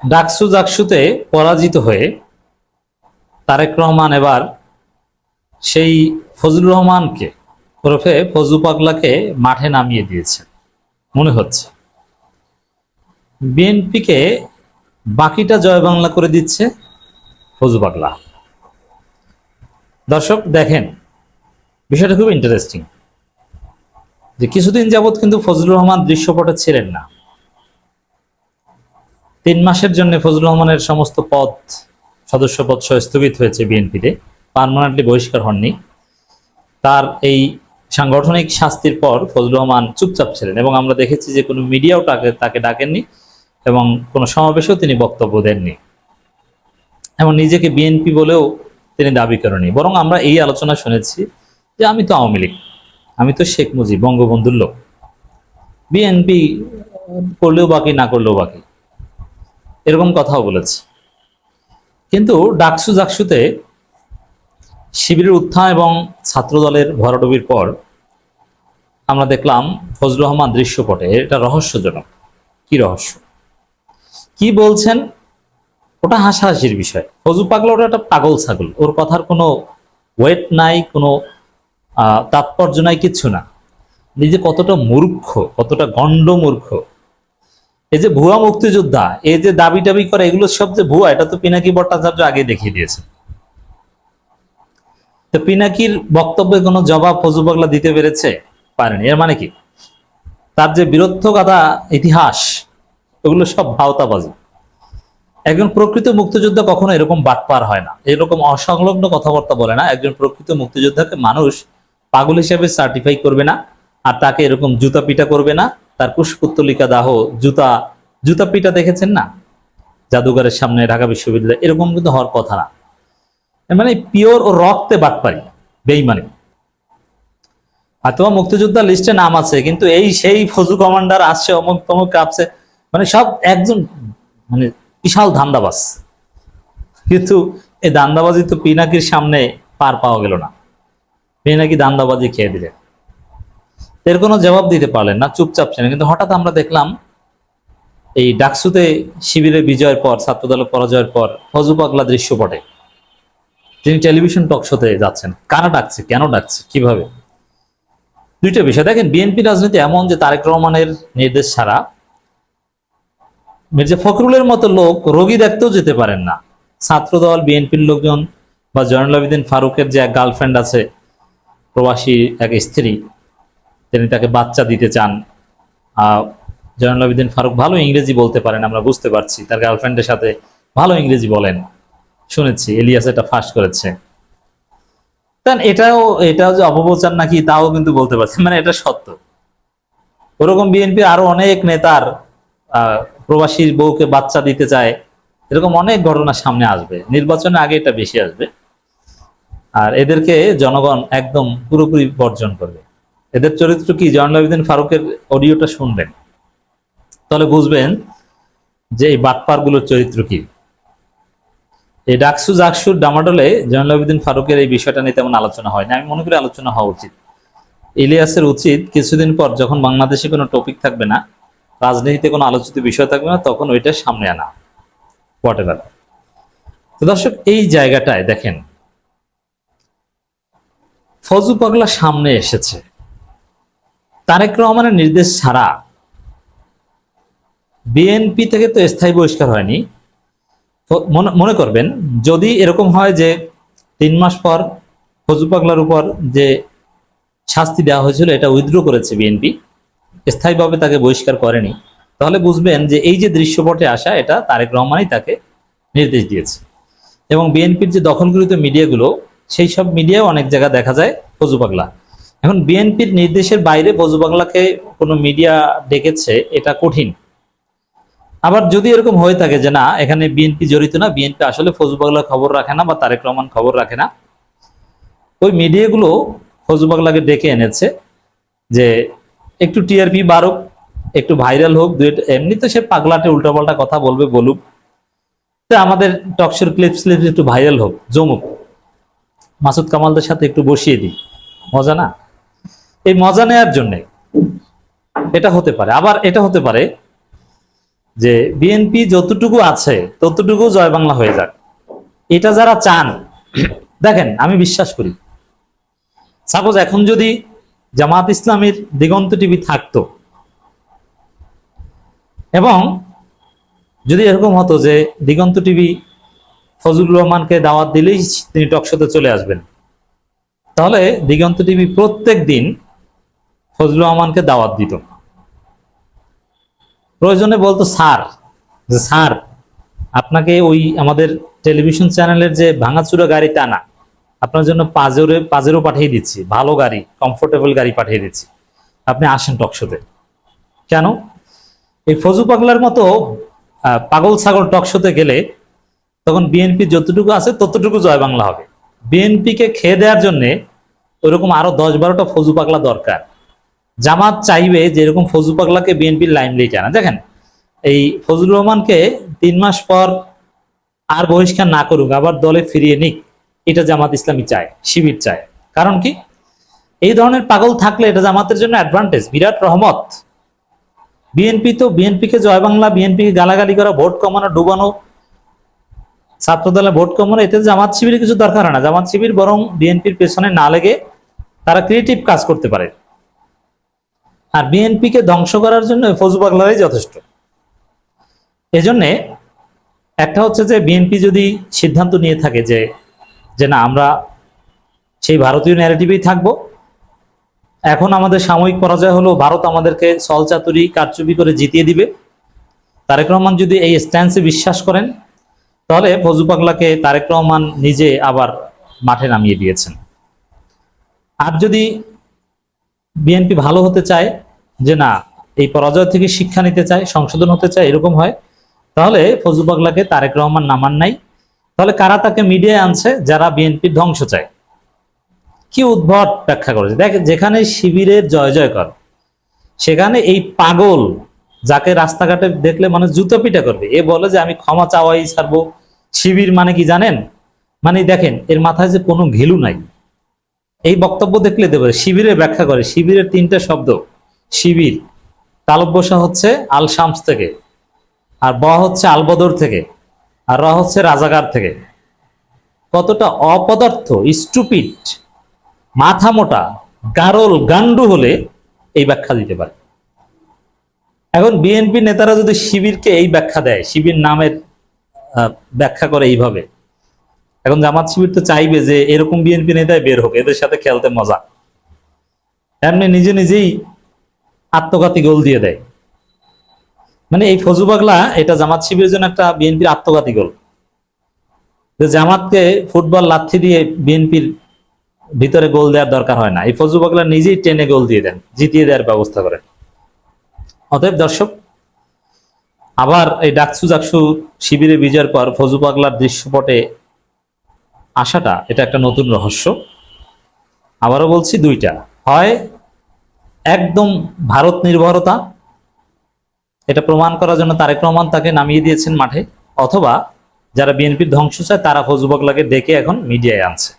ডাকসু জাকসুতে পরাজিত হয়ে তারেক রহমান এবার সেই ফজলুর রহমানকে ওরফে ফজু পাগলাকে মাঠে নামিয়ে দিয়েছে, মনে হচ্ছে। বিএনপিকে বাকিটা জয় বাংলা করে দিচ্ছে ফজু পাগলা। দর্শক, দেখেন, বিষয়টা খুব ইন্টারেস্টিং যে কিছুদিন যাবৎ কিন্তু ফজলুর রহমান দৃশ্যপটে ছিলেন না। তিন মাসের জন্য ফজলুর রহমানের সমস্ত পদ সদস্য পদ স্থগিত হয়েছে বিএনপিতে। পার্মানেন্টলি বহিষ্কার হননি। তার এই সাংগঠনিক শাস্তির পর ফজলুর রহমান চুপচাপ ছিলেন এবং আমরা দেখেছি যে কোনো মিডিয়াও তাকে তাকে ডাকেননি এবং কোনো সমাবেশেও তিনি বক্তব্য দেননি। এবং নিজেকে বিএনপি বলেও তিনি দাবি করেনি বরং আমরা এই আলোচনা শুনেছি যে আমি তো আওয়ামী লীগ, আমি তো শেখ মুজিব, বঙ্গবন্ধুর লোক। বিএনপি করলেও বাকি, না করলেও বাকি। এরকম কথাও বলেছে। কিন্তু ডাকসু জাকসুতে শিবিরের উত্থান এবং ছাত্রদলের ভরাডুবির পর আমরা দেখলাম ফজলুর রহমান দৃশ্যপটে। এটা রহস্যজনক। কি রহস্য? কি বলছেন? ওটা হাসাহাসির বিষয়। ফজু পাগলা ওটা একটা পাগল ছাগল। ওর কথার কোনো ওয়েট নাই, কোনো তাৎপর্য নাই, কিচ্ছু না। নিজে কতটা মূর্খ, কতটা গণ্ড মূর্খ এই যে ভুয়া মুক্তিযোদ্ধা, এই যে দাবি টাবি করে, এগুলো সব যে ভুয়া, এটা তো পিনাকি ভট্টাচার্য আগে দেখিয়ে দিয়েছে তো পিনাকির বক্তব্যে কোনো জবাব ফজু দিতে পেরেছে? পারেনি। এর মানে কি? তার যে বীরত্বগাথা ইতিহাস, ওগুলো সব ভাওতাবাজি। একজন প্রকৃত মুক্তিযোদ্ধা কখনো এরকম বাটপার হয় না। এরকম অসংলগ্ন কথাবার্তা বলে না। একজন প্রকৃত মুক্তিযোদ্ধাকে মানুষ পাগল হিসেবে সার্টিফাই করবে না, আর তাকে এরকম জুতা পিটা করবে না তার পুষ্পত্তলিকা দাহ, জুতা জুতা পিটা দেখেছেন না? জাদুঘরের সামনে ঢাকা বিশ্ববিদ্যালয়, এরকম কিন্তু হওয়ার কথা না। মানে পিওর ও রক্তে বাদ বাটপারি, বেইমানি। হয়তো মুক্তিযোদ্ধা লিস্টে নাম আছে, কিন্তু এই সেই ফজু কমান্ডার আসছে, অমুক তমুক কাঁপছে মানে সব একজন মানে বিশাল ধান্দাবাজ। কিন্তু এই দান্দাবাজি তো পিনাকির সামনে পার পাওয়া গেল না। পিনাকি দান্দাবাজি খেয়ে দিলেন। এর কোনো জবাব দিতে পারলেন না, চুপচাপ ছিলেন। কিন্তু হঠাৎ আমরা দেখলাম, এই ডাকসুতে শিবিরের বিজয়ের পর, ছাত্রদলের পরাজয়ের পর, ফজু পাগলা দৃশ্যপটে তিনি টেলিভিশন টক শোতে যাচ্ছেন। কারা ডাকছে? কেন ডাকছে? কীভাবে? দুইটা বিষয়। দেখেন, বিএনপি রাজনীতি এমন যে তারেক রহমানের নির্দেশ ছাড়া মির্জা ফখরুলের মতো লোক রোগী দেখতেও যেতে পারেন না। ছাত্রদল, বিএনপির লোকজন বা জয়নুল আবেদিন ফারুকের যে এক গার্লফ্রেন্ড আছে, প্রবাসী এক স্ত্রী তিনি তাকে বাচ্চা দিতে চান। জয়নুল আবেদিন ফারুক ভালো ইংরেজি বলতে পারেন, আমরা বুঝতে পারছি। তার গার্লফ্রেন্ডের সাথে ভালো ইংরেজি বলেন। শুনেছি, এলিয়াস এটা ফাঁস করেছে। তান, এটাও এটাও যে অপপ্রচার নাকি তাও কিন্তু বলতে পারছি মানে এটা সত্য। ওরকম বিএনপি আরও অনেক নেতার প্রবাসীর বউকে বাচ্চা দিতে চায়, এরকম অনেক ঘটনা সামনে আসবে। নির্বাচনের আগে এটা বেশি আসবে। আর এদেরকে জনগণ একদম পুরোপুরি বর্জন করবে। এদের চরিত্র কি? জয়নুল আবেদিন ফারুকের অডিওটা শুনবেন। তাহলে বুঝবেন যে এই বাটপারগুলোর চরিত্র কি। এই ডাকসু জাকসুর ডামাডোলে জয়নুল আবেদিন ফারুকের এই বিষয়টা নিয়ে তেমন আলোচনা হয় না আমি মনে করি আলোচনা হওয়া উচিত। ইলিয়াসের উচিত কিছুদিন পর যখন বাংলাদেশে কোনো টপিক থাকবে না, রাজনীতিতে কোনো আলোচিত বিষয় থাকবে না, তখন ওইটা সামনে আনা। হোয়াট এভার তো দর্শক, এই জায়গাটায় দেখেন, ফজু পাগলা সামনে এসেছে। তারেক রহমানের নির্দেশ ছাড়া বিএনপি থেকে তো স্থায়ী বহিষ্কার হয়নি। মনে করবেন, যদি এরকম হয় যে তিন মাস পর ফজু পাগলার উপর যে শাস্তি দেওয়া হয়েছিল, এটা উইথড্র করেছে বিএনপি, স্থায়ীভাবে তাকে বহিষ্কার করেনি, তাহলে বুঝবেন যে এই যে দৃশ্যপটে আসা, এটা তারেক রহমানই তাকে নির্দেশ দিয়েছে। এবং বিএনপির যে দখলকৃত মিডিয়াগুলো, সেই সব মিডিয়াও অনেক জায়গা দেখা যায় ফজু পাগলা। এখন বিএনপির নির্দেশের বাইরে ফজু পাগলাকে কোনো মিডিয়া ডেকেছে, এটা কঠিন। আবার যদি এরকম হয়ে থাকে যে না, এখানে বিএনপি জড়িত না, বিএনপি আসলে ফজু পাগলা খবর রাখে না বা তারেক রহমান খবর রাখে না, ওই মিডিয়াগুলো ফজু পাগলাকে ডেকে এনেছে যে একটু টিআরপি বাড়ুক, একটু ভাইরাল হোক এমনি তো সে পাগলাটে উল্টাপাল্টা কথা বলবে, বলুক। তো আমাদের টকশোর ক্লিপ স্লিপ একটু ভাইরাল হোক, জমুক। মাসুদ কামালদের সাথে একটু বসিয়ে দিই। মজা না? এই মজা নেয়ার জন্যে এটা হতে পারে। আবার এটা হতে পারে যে বিএনপি যতটুকু আছে, ততটুকু জয় বাংলা হয়ে যাক। এটা যারা চান, দেখেন, আমি বিশ্বাস করি। সাপোজ এখন যদি জামাত ইসলামের দিগন্ত টিভি থাকতো, এবং যদি এরকম হতো যে দিগন্ত টিভি ফজলুর রহমানকে দাওয়াত দিলেই তিনি টকশোতে চলে আসবেন, তাহলে দিগন্ত টিভি প্রত্যেক দিন ফজলুর রহমানকে দাওয়াত দিত। প্রয়োজনে বলতো, স্যার, যে স্যার, আপনাকে ওই আমাদের টেলিভিশন চ্যানেলের যে ভাঙাচুরা গাড়ি তা না, আপনার জন্য পাজেরো পাজেরও পাঠিয়ে দিচ্ছি, ভালো গাড়ি কমফোর্টেবল গাড়ি পাঠিয়ে দিচ্ছি। আপনি আসেন টকশোতে। কেন? এই ফজু পাগলার মতো পাগল ছাগল টকশোতে গেলে তখন বিএনপি যতটুকু আছে ততটুকু জয় বাংলা হবে। বিএনপিকে খেয়ে দেওয়ার জন্য ওরকম আরও দশ বারোটা ফজু পাগলা দরকার। জামাত চাইবে যে এরকম ফজু পাগলাকে বিএনপির লাইমলাইট আনা দেখেন, এই ফজলুর রহমানকে তিন মাস পর আর বহিষ্কার না করুক, আবার দলে ফিরিয়ে নিক, এটা জামাত ইসলামী চায়, শিবির চায়। কারণ কি? এই ধরনের পাগল থাকলে এটা জামাতের জন্য অ্যাডভান্টেজ বিরাট রহমত। বিএনপি তো বিএনপিকে জয় বাংলা, বিএনপিকে গালাগালি করা, ভোট কমানো, ডুবানো, ছাত্রদলে ভোট কমানো, এতে জামাত শিবিরের কিছু দরকার হয় না। জামাত শিবির বরং বিএনপির পেছনে না লেগে তারা ক্রিয়েটিভ কাজ করতে পারে। আর বিএনপিকে ধ্বংস করার জন্য ফজু পাগলারাই যথেষ্ট। এজন্যে একটা হচ্ছে যে বিএনপি যদি সিদ্ধান্ত নিয়ে থাকে যে যে না, আমরা সেই ভারতীয় ন্যারেটিভেই থাকব। এখন আমাদের সাময়িক পরাজয় হলো ভারত আমাদেরকে সলচাতুরি কারচুপি করে জিতিয়ে দিবে। তারেক রহমান যদি এই স্ট্যান্সে বিশ্বাস করেন, তাহলে ফজু পাগলাকে তারেক রহমান নিজে আবার মাঠে নামিয়ে দিয়েছেন। আর যদি বিএনপি ভালো হতে চায় যে না, এই পরাজয় থেকে শিক্ষা নিতে চায়, সংশোধন হতে চায়, এরকম হয়, তাহলে ফজু পাগলাকে তারেক রহমান নামান নাই। তাহলে কারা তাকে মিডিয়ায় আনছে? যারা বিএনপির ধ্বংস চায়। কি উদ্ভট ব্যাখ্যা করেছে। দেখ, যেখানে শিবিরের জয় জয় কর, সেখানে এই পাগল যাকে রাস্তাঘাটে দেখলে মানুষ জুতো পিটা করবে, এ বলে যে আমি ক্ষমা চাওয়াই ছাড়বো। শিবির মানে কি জানেন? মানে দেখেন, এর মাথায় যে কোনো ঘিলু নাই। এই বক্তব্য দেখলে দেবে, শিবিরের ব্যাখ্যা করে, শিবিরের তিনটা শব্দ। শিবির, তালব্যসা হচ্ছে আল শামস থেকে, আর ব হচ্ছে আলবদর থেকে, আর র হচ্ছে রাজাগার থেকে। কতটা অপদার্থ স্টুপিট মাথা মোটা, গারল গান্ডু হলে এই ব্যাখ্যা দিতে পারে। এখন বিএনপি নেতারা যদি শিবিরকে এই ব্যাখ্যা দেয়, শিবির নামের ব্যাখ্যা করে এইভাবে, এখন জামাত শিবির তো চাইবে যে এরকম বিএনপি নেতায় বের হোক, এদের সাথে খেলতে মজা। এমনি নিজে নিজেই আত্মঘাতী গোল দিয়ে দেয়। মানে এই ফজু পাগলা এটা জামাত শিবিরের জন্য একটা বিএনপির আত্মঘাতী গোল। যে জামাতকে ফুটবল লাথি দিয়ে বিএনপির ভিতরে গোল দেওয়ার দরকার হয় না। এই ফজু পাগলা নিজেই টেনে গোল দিয়ে দেন, জিতিয়ে দেওয়ার ব্যবস্থা করেন অতএব দর্শক, আবার এই ডাকসু জাকসু শিবিরে বিজয়ের পর ফজু পাগলার দৃশ্যপটে আসাটা, এটা একটা নতুন রহস্য। আবারও বলছি দুইটা। হয় একদম ভারত নির্ভরতা। এটা প্রমাণ করার জন্য তারেক রহমান তাকে নামিয়ে দিয়েছেন মাঠে। অথবা যারা বিএনপির ধ্বংস চায়, তারা ফজুবক লাগে ডেকে এখন মিডিয়ায় আনছে।